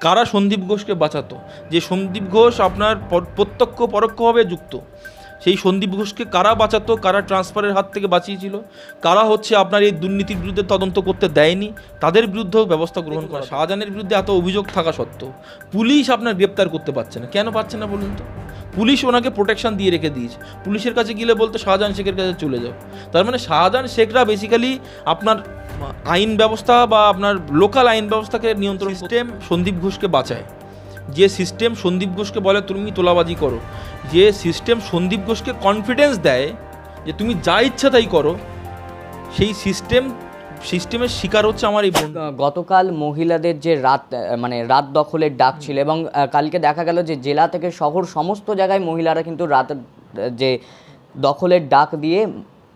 কারা সন্দীপ ঘোষকে বাঁচাতো? যে সন্দীপ ঘোষ আপনার প্রত্যক্ষ পরোক্ষভাবে যুক্ত। সেই সন্দীপ ঘোষকে কারা বাঁচাতো? কারা ট্রান্সফারের হাত থেকে বাঁচিয়েছিল? কারা হচ্ছে আপনার এই দুর্নীতির বিরুদ্ধে তদন্ত করতে দেয়নি? তাদের বিরুদ্ধেও ব্যবস্থা গ্রহণ করা। শাহজাহানের বিরুদ্ধে এত অভিযোগ থাকা সত্ত্বেও পুলিশ আপনার গ্রেপ্তার করতে পারছে না। কেন পারছে না বলুন তো? পুলিশ ওনাকে প্রোটেকশন দিয়ে রেখে দিয়েছে। পুলিশের কাছে গেলে বলতো শাহজাহান শেখের কাছে চলে যাও। তার মানে শাহজাহান শেখরা বেসিক্যালি আপনার আইন ব্যবস্থা বা আপনার লোকাল আইন ব্যবস্থাকে নিয়ন্ত্রণ সিস্টেম সন্দীপ ঘোষকে বাঁচায়। যে সিস্টেম সন্দীপ ঘোষকে বলে তুমি তোলাবাজি করো। যে সিস্টেম সন্দীপ ঘোষকে কনফিডেন্স দেয় যে তুমি যা ইচ্ছা তাই করো। সেই সিস্টেম সিস্টেমের শিকার হচ্ছে আমার এই গতকাল মহিলাদের যে রাত মানে রাত দখলের ডাক ছিল এবং কালকে দেখা গেল যে জেলা থেকে শহর সমস্ত জায়গায় মহিলারা কিন্তু রাত যে দখলের ডাক দিয়ে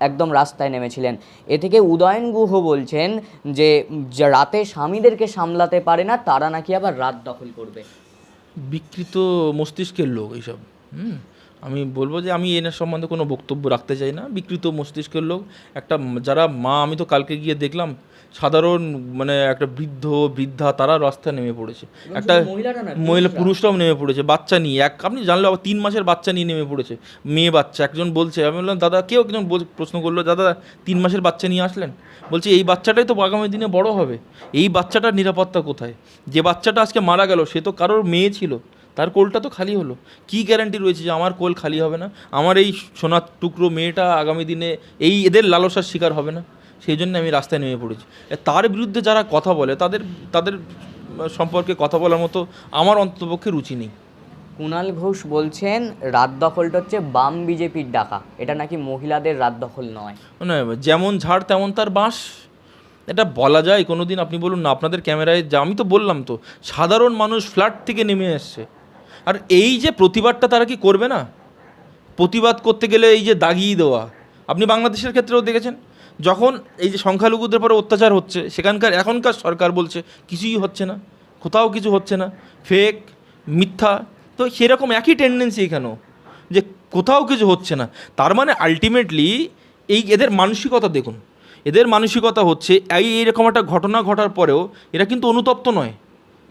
একদম রাস্তায় নেমেছিলেন। এ থেকে উদয়ন গুহ বলছেন যে রাতে স্বামীদেরকে সামলাতে পারে না, তারা নাকি আবার রাত দখল করবে। বিকৃত মস্তিষ্কের লোক এইসব। হুম? আমি বলব যে আমি এনার সম্বন্ধে কোনো বক্তব্য রাখতে চাই না। বিকৃত মস্তিষ্কের লোক একটা যারা মা আমি তো কালকে গিয়ে দেখলাম সাধারণ মানে একটা বৃদ্ধ বৃদ্ধা তারা রাস্তায় নেমে পড়েছে। একটা মহিলা পুরুষরাও নেমে পড়েছে বাচ্চা নিয়ে। এক আপনি জানলে আবার তিন মাসের বাচ্চা নিয়ে নেমে পড়েছে মেয়ে বাচ্চা। একজন বলছে আমি বললাম দাদা কেউ একজন প্রশ্ন করল দাদা তিন মাসের বাচ্চা নিয়ে আসলেন? বলছে এই বাচ্চাটাই তো আগামী দিনে বড় হবে। এই বাচ্চাটার নিরাপত্তা কোথায়? যে বাচ্চাটা আজকে মারা গেল সে তো কারোর মেয়ে ছিল। তার কোলটা তো খালি হলো। কি গ্যারান্টি রয়েছে যে আমার কোল খালি হবে না? আমার এই সোনার টুকরো মেয়েটা আগামী দিনে এই এদের লালসার শিকার হবে না? সেই জন্য আমি রাস্তায় নেমে পড়েছি। তার বিরুদ্ধে যারা কথা বলে তাদের তাদের সম্পর্কে কথা বলার মতো আমার অন্তপক্ষে রুচি নেই। কুণাল ঘোষ বলছেন রাত দখলটা হচ্ছে বাম বিজেপির ডাকা। এটা নাকি মহিলাদের রাত দখল নয়। মানে যেমন ঝাড় তেমন তার বাঁশ। এটা বলা যায় কোনো দিন আপনি বলুন না আপনাদের ক্যামেরায় যা আমি তো বললাম তো সাধারণ মানুষ ফ্ল্যাট থেকে নেমে এসছে। আর এই যে প্রতিবাদটা তারা কি করবে না? প্রতিবাদ করতে গেলে এই যে দাগিয়ে দেওয়া, আপনি বাংলাদেশের ক্ষেত্রেও দেখেছেন? যখন এই যে সংখ্যালঘুদের পরে অত্যাচার হচ্ছে, সেখানকার, এখনকার সরকার বলছে কিছুই হচ্ছে না, কোথাও কিছু হচ্ছে না ফেক মিথ্যা, তো সেরকম একই টেন্ডেন্সি এখানেও যে কোথাও কিছু হচ্ছে না। তার মানে আলটিমেটলি এই এদের মানসিকতা দেখুন, এদের মানসিকতা হচ্ছে এই এইরকম একটা ঘটনা ঘটার পরেও এরা কিন্তু অনুতপ্ত নয়।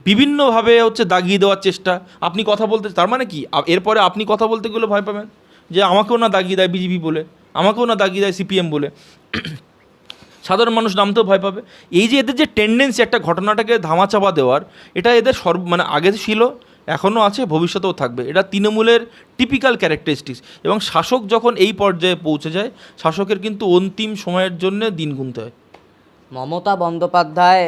বিভিন্নভাবে হচ্ছে দাগিয়ে দেওয়ার চেষ্টা। আপনি কথা বলতে, তার মানে কি? এরপরে আপনি কথা বলতে গেলে ভয় পাবেন যে আমাকেও না দাগিয়ে দেয় বিজেপি বলে, আমাকেও না দাগিয়ে দেয় সিপিএম বলে। সাধারণ মানুষ নামতেও ভয় পাবে। এই যে এদের যে টেন্ডেন্সি একটা ঘটনাটাকে ধামাচাপা দেওয়ার, এটা এদের সর্ব মানে আগে ছিল, এখনও আছে, ভবিষ্যতেও থাকবে। এটা তৃণমূলের টিপিক্যাল ক্যারেক্টারিস্টিক্স এবং শাসক যখন এই পর্যায়ে পৌঁছে যায়, শাসকের কিন্তু অন্তিম সময়ের জন্য দিন গুনতে হয়। মমতা বন্দ্যোপাধ্যায়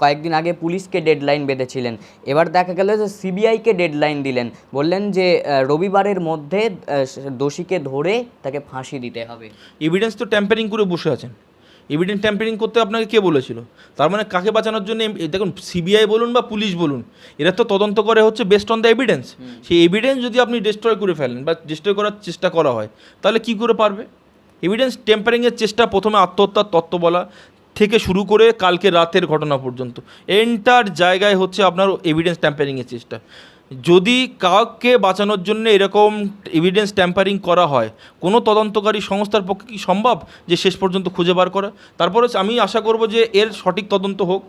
কয়েকদিন আগে পুলিশকে ডেডলাইন বেঁধেছিলেন। এবার দেখা গেল যে সিবিআইকে ডেডলাইন দিলেন। বললেন যে রবিবারের মধ্যে দোষীকে ধরে তাকে ফাঁসি দিতে হবে। এভিডেন্স তো ট্যাম্পারিং করে বসে আছেন। এভিডেন্স ট্যাম্পারিং করতে আপনাকে কে বলেছিল? তার মানে কাকে বাঁচানোর জন্য দেখুন সিবিআই বলুন বা পুলিশ বলুন এরা তো তদন্ত করে হচ্ছে বেস্ট অন দ্য এভিডেন্স সেই এভিডেন্স যদি আপনি ডিস্ট্রয় করে ফেলেন বা ডিস্ট্রয় করার চেষ্টা করা হয় তাহলে কি করে পারবে? এভিডেন্স টেম্পারিংয়ের চেষ্টা প্রথমে আত্মহত্যার তত্ত্ব বলা থেকে শুরু করে কালকে রাতের ঘটনা পর্যন্ত। এন্টার জায়গায় হচ্ছে আপনার এভিডেন্স ট্যাম্পারিংয়ের চেষ্টা। যদি কাউকে বাঁচানোর জন্য এরকম এভিডেন্স ট্যাম্পারিং করা হয়, কোনো তদন্তকারী সংস্থার পক্ষে কি সম্ভব যে শেষ পর্যন্ত খুঁজে বার করা? তারপরে আমি আশা করব যে এর সঠিক তদন্ত হোক,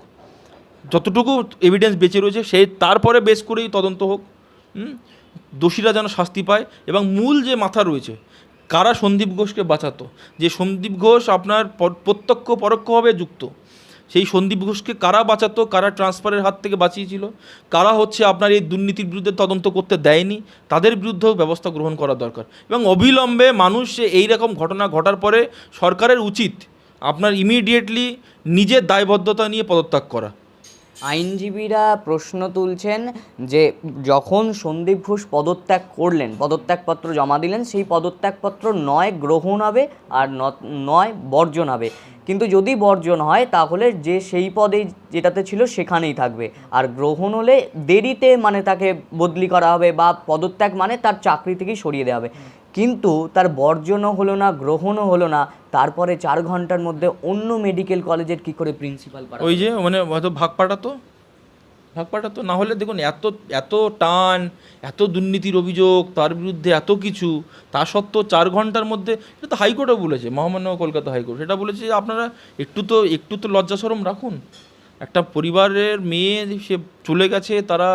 যতটুকু এভিডেন্স বেঁচে রয়েছে, সেই তারপরে বেশ করেই তদন্ত হোক দোষীরা যেন শাস্তি পায় এবং মূল যে মাথা রয়েছে কারা সন্দীপ ঘোষকে বাঁচাতো? যে সন্দীপ ঘোষ আপনার প্রত্যক্ষ, পরোক্ষভাবে যুক্ত। সেই সন্দীপ ঘোষকে কারা বাঁচাতো? কারা ট্রান্সফারের হাত থেকে বাঁচিয়েছিল? কারা হচ্ছে আপনার এই দুর্নীতির বিরুদ্ধে তদন্ত করতে দেয়নি? তাদের বিরুদ্ধেও ব্যবস্থা গ্রহণ করা দরকার। এবং অবিলম্বে মানুষ এই রকম ঘটনা ঘটার পরে সরকারের উচিত আপনার ইমিডিয়েটলি নিজের দায়বদ্ধতা নিয়ে পদত্যাগ করা। আইনজীবীরা প্রশ্ন তুলছেন যে যখন সন্দীপ ঘোষ পদত্যাগ করলেন, পদত্যাগপত্র জমা দিলেন, সেই পদত্যাগপত্র নয় গ্রহণ হবে আর নয় বর্জন হবে। কিন্তু যদি বর্জন হয়, তাহলে যে সেই পদে যেটাতে ছিল সেখানেই থাকবে। আর গ্রহণ হলে দেরিতে মানে তাকে বদলি করা হবে বা পদত্যাগ মানে তার চাকরি থেকেই সরিয়ে দেওয়া হবে। কিন্তু তার বর্জনও হলো না, গ্রহণও হলো না। তারপরে চার ঘণ্টার মধ্যে অন্য মেডিকেল কলেজের কি করে প্রিন্সিপাল ওই যে মানে হয়তো ভাগ পাঠাতো। ভাগ পাঠাতো। না হলে দেখুন, এত এত টান, এত দুর্নীতির অভিযোগ, তার বিরুদ্ধে এত কিছু, তা সত্ত্বেও চার ঘণ্টার মধ্যে, এটা তো হাইকোর্টও বলেছে, মহামান্য কলকাতা হাইকোর্ট। সেটা বলেছে যে আপনারা একটু তো একটু তো লজ্জা সরম রাখুন। একটা পরিবারের মেয়ে সে চলে গেছে, তারা,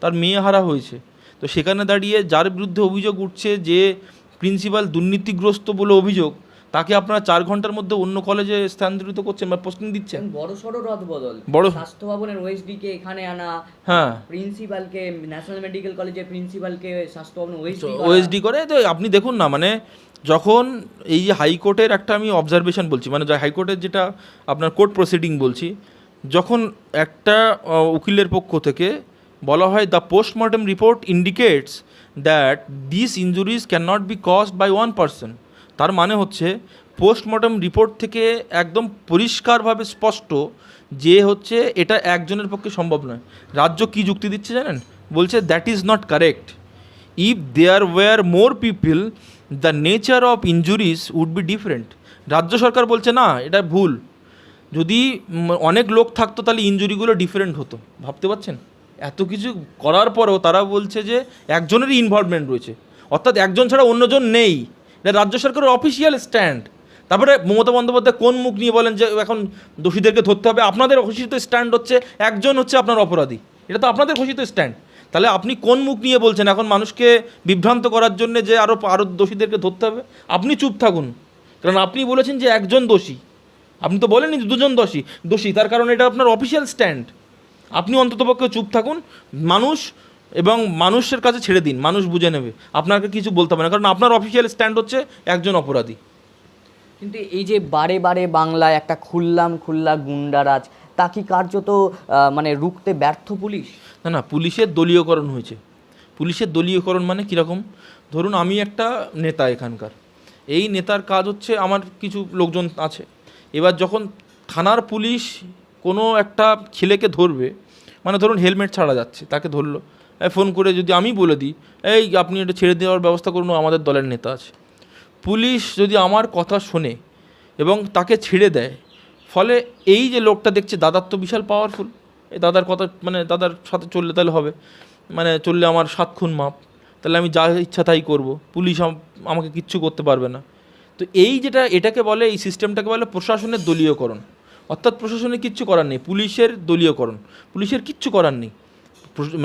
তার মেয়ে হারা হয়েছে। তো সেখানে দাঁড়িয়ে যার বিরুদ্ধে অভিযোগ উঠছে যে প্রিন্সিপাল দুর্নীতিগ্রস্ত বলে অভিযোগ তাকে আপনারা চার ঘণ্টার মধ্যে অন্য কলেজে স্থানান্তরিত করছেন বা পোস্টিং দিচ্ছেন? বড় সড়ো রদ বদল। বড়- স্বাস্থ্য ভবনের ওএসডি কে এখানে আনা হ্যাঁ। প্রিন্সিপালকে ন্যাশনাল মেডিকেল কলেজের প্রিন্সিপালকে স্বাস্থ্য ভবন ওএসডি ওএসডি করে। তো আপনি দেখুন না মানে যখন এই যে হাইকোর্টের একটা আমি অবজারভেশন বলছি মানে হাইকোর্টের যেটা আপনার কোর্ট প্রসিডিং বলছি যখন একটা উকিলের পক্ষ থেকে বলা হয় the postmortem report indicates that this injuries can not be caused by one person তার মানে হচ্ছে পোস্টমর্টম রিপোর্ট থেকে একদম পরিষ্কারভাবে স্পষ্ট যে হচ্ছে এটা একজনের পক্ষে সম্ভব নয়। রাজ্য কি যুক্তি দিচ্ছে জানেন? বলছে that is not correct if there were more people the nature of injuries would be different রাজ্য সরকার বলছে, না, এটা ভুল। যদি অনেক লোক থাকতো, তাহলে ইঞ্জুরিগুলো ডিফারেন্ট হতো। ভাবতে পারছেন? এত কিছু করার পরেও তারা বলছে যে একজনেরই ইনভলভমেন্ট রয়েছে। অর্থাৎ একজন ছাড়া অন্যজন নেই। এটা রাজ্য সরকারের অফিসিয়াল স্ট্যান্ড তারপরে মমতা বন্দ্যোপাধ্যায় কোন মুখ নিয়ে বলেন যে এখন দোষীদেরকে ধরতে হবে? আপনাদের ঘোষিত স্ট্যান্ড হচ্ছে, একজন হচ্ছে আপনার অপরাধী। এটা তো আপনাদের ঘোষিত স্ট্যান্ড তাহলে আপনি কোন মুখ নিয়ে বলছেন এখন মানুষকে বিভ্রান্ত করার জন্য যে আরও আরও দোষীদেরকে ধরতে হবে? আপনি চুপ থাকুন। কারণ আপনি বলেছেন যে একজন দোষী। আপনি তো বলেননি দুজন দোষী। দোষী, তার কারণ এটা আপনার অফিসিয়াল স্ট্যান্ড আপনি অন্ততপক্ষে চুপ থাকুন মানুষ এবং মানুষের কাছে ছেড়ে দিন মানুষ বুঝে নেবে। আপনাকে কিছু বলতে হবে না কারণ আপনার অফিসিয়াল স্ট্যান্ড হচ্ছে একজন অপরাধী। কিন্তু এই যে বারে বারে বাংলায় একটা খুললাম খুল্লা গুন্ডারাজ তা কি কার্যত মানে রুখতে ব্যর্থ পুলিশ? না না পুলিশের দলীয়করণ হয়েছে। পুলিশের দলীয়করণ মানে কীরকম ধরুন আমি একটা নেতা এখানকার। এই নেতার কাজ হচ্ছে আমার কিছু লোকজন আছে। এবার যখন থানার পুলিশ কোনো একটা ছেলেকে ধরবে মানে ধরুন হেলমেট ছাড়া যাচ্ছে, তাকে ধরলো ফোন করে যদি আমি বলে দিই, এই আপনি এটা ছেড়ে দেওয়ার ব্যবস্থা করুন আমাদের দলের নেতা আছে। পুলিশ যদি আমার কথা শোনে এবং তাকে ছেড়ে দেয়, ফলে এই যে লোকটা দেখছে দাদার তো বিশাল পাওয়ারফুল এই দাদার কথা মানে দাদার সাথে চললে তাহলে হবে মানে চললে আমার সাত খুন মাপ, তাহলে আমি যা ইচ্ছা তাই করব, পুলিশ আম- আমাকে কিচ্ছু করতে পারবে না। তো এই যেটা, এটাকে বলে, এই সিস্টেমটাকে বলে প্রশাসনের দলীয়করণ। অর্থাৎ প্রশাসনের কিচ্ছু করার নেই পুলিশের দলীয়করণ। পুলিশের কিচ্ছু করার নেই।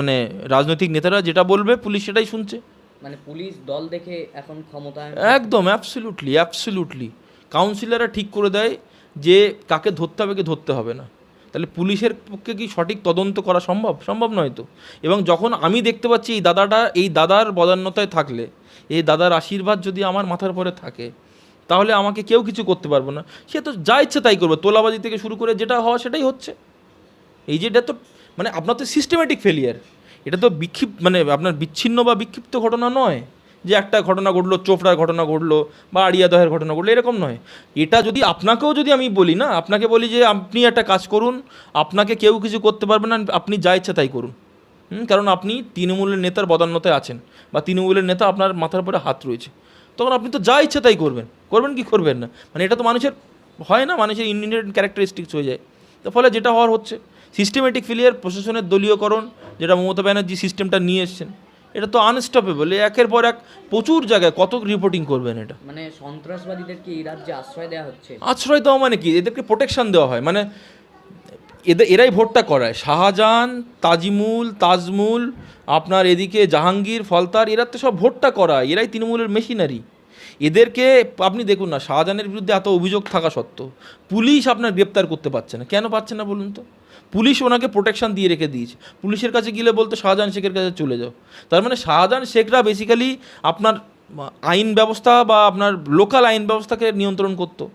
মানে রাজনৈতিক নেতারা যেটা বলবে পুলিশ সেটাই শুনছে। মানে পুলিশ দল দেখে এখন ক্ষমতা একদম অ্যাবসলিউটলি অ্যাবসলিউটলি কাউন্সিলররা ঠিক করে দেয় যে কাকে ধরতে হবে কে ধরতে হবে না। তাহলে পুলিশের পক্ষে কি সঠিক তদন্ত করা সম্ভব? সম্ভব নয় তো। এবং যখন আমি দেখতে পাচ্ছি এই দাদাটা এই দাদার বদান্যতায় থাকলে এই দাদার আশীর্বাদ যদি আমার মাথার পরে থাকে তাহলে আমাকে কেউ কিছু করতে পারব না। সে তো যা ইচ্ছে তাই করবে। তোলাবাজি থেকে শুরু করে যেটা হওয়া সেটাই হচ্ছে। এই যে এটা তো মানে আপনার তো সিস্টেমেটিক ফেলিয়ার এটা তো বিক্ষিপ মানে আপনার বিচ্ছিন্ন বা বিক্ষিপ্ত ঘটনা নয় যে একটা ঘটনা ঘটলো, চোপড়ার ঘটনা ঘটলো বা আড়িয়াদহের ঘটনা ঘটলো, এরকম নয়। এটা যদি আপনাকেও যদি আমি বলি না, আপনাকে বলি যে আপনি একটা কাজ করুন, আপনাকে কেউ কিছু করতে পারবে না, আপনি যা ইচ্ছা তাই করুন। কারণ আপনি তৃণমূলের নেতার বদান্যতায় আছেন বা তৃণমূলের নেতা আপনার মাথার উপরে হাত রয়েছে। তখন আপনি তো যা ইচ্ছে তাই করবেন। করবেন কি করবেন না? মানে এটা তো মানুষের হয় না মানুষের ইন্ডিয়ান ক্যারেক্টারিস্টিক্স হয়ে যায়। তো ফলে যেটা হওয়ার হচ্ছে সিস্টেমেটিক ফেলিয়ার প্রশাসনের দলীয়করণ যেটা মমতা ব্যানার্জি সিস্টেমটা নিয়ে এসছেন এটা তো আনস্টপেবল একের পর এক প্রচুর জায়গায় কত রিপোর্টিং করবেন এটা। মানে সন্ত্রাসবাদীদেরকে এই রাজ্যে আশ্রয় দেওয়া হচ্ছে। আশ্রয় দেওয়া মানে কি? এদেরকে প্রোটেকশন দেওয়া হয়। মানে এদের এরাই ভোটটা করায়। শাহজাহান, তাজিমুল, তাজমুল, আপনার এদিকে জাহাঙ্গীর, ফলতার, এরা তো সব ভোটটা করায়। এরাই তৃণমূলের মেশিনারি। এদেরকে, আপনি দেখুন না, শাহজাহানের বিরুদ্ধে এত অভিযোগ থাকা সত্ত্বেও পুলিশ আপনার গ্রেপ্তার করতে পারছে না। কেন পারছে না বলুন তো? পুলিশ ওনাকে প্রোটেকশন দিয়ে রেখে দিয়েছে। পুলিশের কাছে গেলে বলতো, শাহজাহান শেখের কাছে চলে যাও। তার মানে শাহজাহান শেখরা বেসিক্যালি আপনার আইন ব্যবস্থা বা আপনার লোকাল আইন ব্যবস্থাকে নিয়ন্ত্রণ করতো।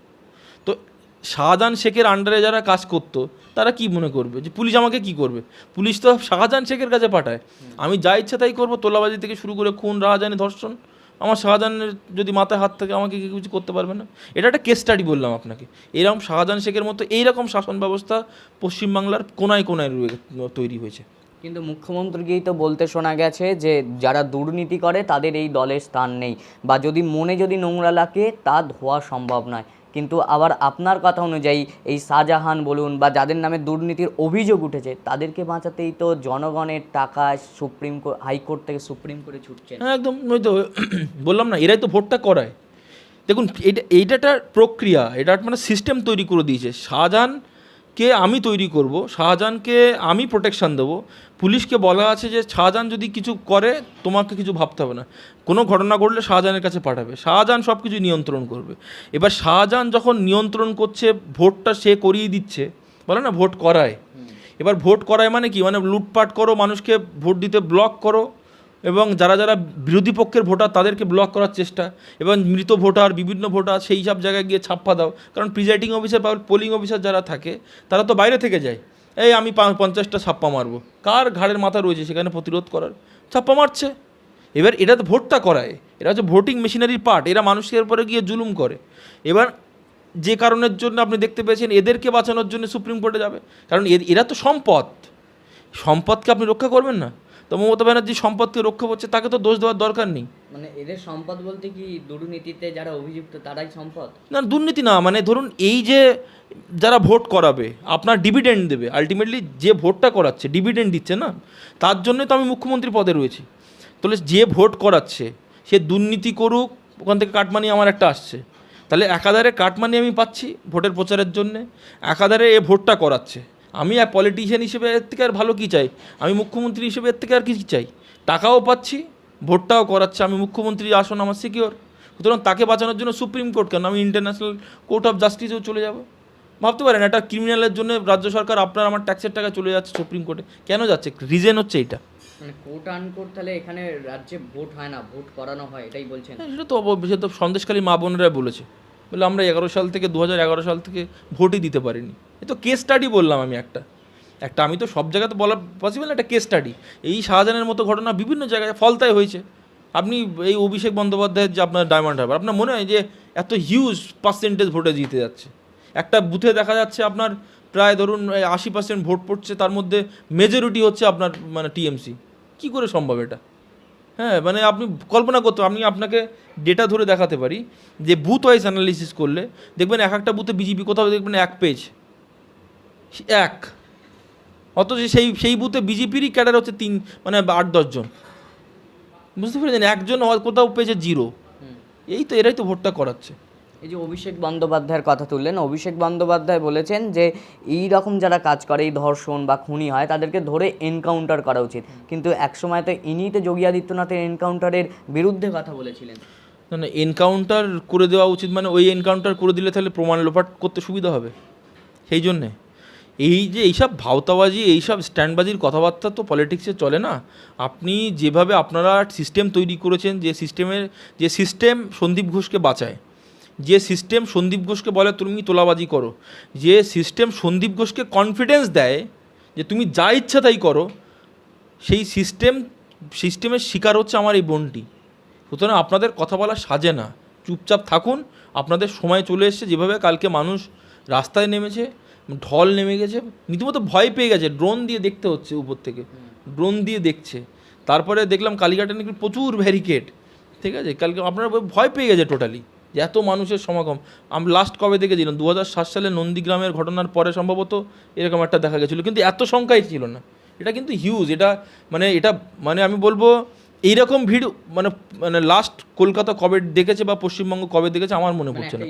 শাহজাহান শেখের আন্ডারে যারা কাজ করতো, তারা কি মনে করবে? যে পুলিশ আমাকে কি করবে? পুলিশ তো শাহজাহান শেখের কাছে পাঠায়। আমি যা ইচ্ছা তাই করব, তোলাবাজি থেকে শুরু করে খুন, রাহাজানি, ধর্ষণ। আমার শাহজাহানের যদি মাথায় হাত থাকে, আমাকে কিছু করতে পারবে না? এটা একটা কেস স্টাডি বললাম আপনাকে। এরকম শাহজাহান শেখের মতো এইরকম শাসন ব্যবস্থা পশ্চিমবাংলার কোনায় কোনায় তৈরি হয়েছে। কিন্তু মুখ্যমন্ত্রীকেই তো বলতে শোনা গেছে যে, যারা দুর্নীতি করে, তাদের এই দলের স্থান নেই। বা যদি মনে যদি নোংরা লাগে, তা ধোয়া সম্ভব নয়। কিন্তু আবার আপনার কথা অনুযায়ী এই শাহজাহান বলুন বা যাদের নামে দুর্নীতির অভিযোগ উঠেছে, তাদেরকে বাঁচাতেই তো জনগণের টাকা সুপ্রিম কোর্ট হাইকোর্ট থেকে সুপ্রিম কোর্টে ছুটছে হ্যাঁ একদম, ওই তো, বললাম না, এরাই তো ভোটটা করায়। দেখুন এটা এইটা প্রক্রিয়া এটা মানে সিস্টেম তৈরি করে দিয়েছে। শাহজাহান কে আমি তৈরি করব, শাহজাহানকে আমি প্রোটেকশন দেবো, পুলিশকে বলা আছে যে শাহজাহান যদি কিছু করে, তোমাকে কিছু ভাবতে হবে না। কোনো ঘটনা ঘটলে শাহজাহানের কাছে পাঠাবে। শাহজাহান সব কিছু নিয়ন্ত্রণ করবে। এবার শাহজাহান যখন নিয়ন্ত্রণ করছে, ভোটটা সে করিয়ে দিচ্ছে, বলে না, ভোট করায়। এবার ভোট করায় মানে কি? মানে লুটপাট করো, মানুষকে ভোট দিতে ব্লক করো এবং যারা যারা বিরোধী পক্ষের ভোটার তাদেরকে ব্লক করার চেষ্টা, এবং মৃত ভোটার, বিভিন্ন ভোটার, সেই সব জায়গায় গিয়ে ছাপ্পা দাও। কারণ প্রিজাইডিং অফিসার বা পোলিং অফিসার যারা থাকে, তারা তো বাইরে থেকে যায়। এই আমি পঞ্চাশটা ছাপ্পা মারবো। কার ঘাড়ের মাথা রয়েছে সেখানে প্রতিরোধ করার? ছাপ্পা মারছে। এবার এটা তো ভোটটা করায়। এরা হচ্ছে ভোটিং মেশিনারির পার্ট এরা মানুষের পরে গিয়ে জুলুম করে। এবার যে কারণের জন্য আপনি দেখতে পেয়েছেন, এদেরকে বাঁচানোর জন্য সুপ্রিম কোর্টে যাবে। কারণ এরা তো সম্পদ। সম্পদকে আপনি রক্ষা করবেন না। তো মমতা ব্যানার্জি সম্পদকে রক্ষা করছে তাকে তো দোষ দেওয়ার দরকার নেই। মানে এদের সম্পদ বলতে কি দুর্নীতিতে যারা অভিযুক্ত তারাই সম্পদ? না দুর্নীতি না মানে ধরুন এই যে যারা ভোট করাবে আপনার ডিভিডেন্ড দেবে আলটিমেটলি যে ভোটটা করাচ্ছে ডিভিডেন্ড দিচ্ছে না তার জন্যই তো আমি মুখ্যমন্ত্রী পদে রয়েছি। তাহলে যে ভোট করাচ্ছে সে দুর্নীতি করুক ওখান থেকে কাটমানি আমার একটা আসছে। তাহলে একাধারে কাটমানি আমি পাচ্ছি ভোটের প্রচারের জন্যে একাধারে এ ভোটটা করাচ্ছে। আমি আর পলিটিশিয়ান হিসেবে এর থেকে আর ভালো কী চাই? আমি মুখ্যমন্ত্রী হিসেবে এর থেকে আর কি চাই? টাকাও পাচ্ছি ভোটটাও করাচ্ছে। আমি মুখ্যমন্ত্রী আসন আমার সিকিওর সুতরাং তাকে বাঁচানোর জন্য সুপ্রিম কোর্ট কেন? আমি ইন্টারন্যাশনাল কোর্ট অফ জাস্টিসেও চলে যাব। ভাবতে পারেন একটা ক্রিমিনালের জন্য রাজ্য সরকার আপনার আমার ট্যাক্সের টাকা চলে যাচ্ছে সুপ্রিম কোর্টে কেন যাচ্ছে? রিজন হচ্ছে এইটা মানে কোর্ট আন কোর্ট তাহলে এখানে রাজ্যে ভোট হয় না ভোট করানো হয় এটাই বলছেন। হ্যাঁ, সেটা তো তো সন্দেশখালী মা বোনেরা বলেছে। বলে আমরা এগারো সাল থেকে দু হাজার এগারো সাল থেকে ভোটই দিতে পারিনি। এ তো কেস স্টাডি বললাম আমি একটা। একটা আমি তো সব জায়গাতে বলা পসিবল না একটা কেস স্টাডি এই শাহজাহানের মতো ঘটনা বিভিন্ন জায়গায় ফলতায় হয়েছে। আপনি এই অভিষেক বন্দ্যোপাধ্যায়ের যে আপনার ডায়মন্ড হারবার, আপনার মনে হয় যে এত হিউজ পার্সেন্টেজ ভোটে জিতে যাচ্ছে? একটা বুথে দেখা যাচ্ছে আপনার প্রায় ধরুন আশি পার্সেন্ট ভোট পড়ছে, তার মধ্যে মেজরিটি হচ্ছে আপনার মানে টিএমসি কী করে সম্ভব এটা? হ্যাঁ মানে আপনি কল্পনা করতে আমি আপনাকে ডেটা ধরে দেখাতে পারি যে বুথ ওয়াইজ অ্যানালিসিস করলে দেখবেন এক একটা বুথে বিজেপি কোথাও দেখবেন এক পেজ এক। অথচ সেই সেই বুথে বিজেপিরই ক্যাডার হচ্ছে তিন মানে আট দশজন বুঝতে পেরেছেন? একজন কোথাও পেয়েছে জিরো এই তো এরাই তো ভোটটা করাচ্ছে। এই যে অভিষেক বন্দ্যোপাধ্যায়ের কথা তুললেন, অভিষেক বন্দ্যোপাধ্যায় বলেছেন যে এই রকম যারা কাজ করে, এই ধর্ষণ বা খুনি হয়, তাদেরকে ধরে এনকাউন্টার করা উচিত। কিন্তু একসময় তো ইনি তো যোগী আদিত্যনাথের এনকাউন্টারের বিরুদ্ধে কথা বলেছিলেন। না না এনকাউন্টার করে দেওয়া উচিত মানে ওই এনকাউন্টার করে দিলে তাহলে প্রমাণ লোপাট করতে সুবিধা হবে। সেই জন্যে। এই যে এইসব ভাওতাবাজি, এইসব স্ট্যান্ডবাজির কথাবার্তা তো পলিটিক্সে চলে না। আপনি যেভাবে আপনারা সিস্টেম তৈরি করেছেন, যে সিস্টেমের যে সিস্টেম সন্দীপ ঘোষকে বাঁচায় যে সিস্টেম সন্দীপ ঘোষকে বলে তুমি তোলাবাজি করো, যে সিস্টেম সন্দীপ ঘোষকে কনফিডেন্স দেয় যে তুমি যা ইচ্ছা তাই করো, সেই সিস্টেম, সিস্টেমের শিকার হচ্ছে আমার এই বোনটি। সুতরাং আপনাদের কথা বলা সাজে না। চুপচাপ থাকুন, আপনাদের সময় চলে এসছে। যেভাবে কালকে মানুষ রাস্তায় নেমেছে, ঢল নেমে গেছে, রীতিমতো ভয় পেয়ে গেছে। ড্রোন দিয়ে দেখতে হচ্ছে উপর থেকে। ড্রোন দিয়ে দেখছে। তারপরে দেখলাম কালীঘাটে নাকি প্রচুর ব্যারিকেড ঠিক আছে? কালকে আপনারা ভয় পেয়ে গেছে টোটালি যে এত মানুষের সমাগম। আমি লাস্ট কবে দেখেছিলাম দু হাজার সাত সালে নন্দীগ্রামের ঘটনার পরে সম্ভবত এরকম একটা দেখা গেছিল। কিন্তু এত সংখ্যাই ছিল না। এটা কিন্তু হিউজ এটা মানে এটা মানে আমি বলব এইরকম ভিড় মানে মানে লাস্ট কলকাতা কবে দেখেছে বা পশ্চিমবঙ্গ কবে দেখেছে আমার মনে মানে পড়ছে না।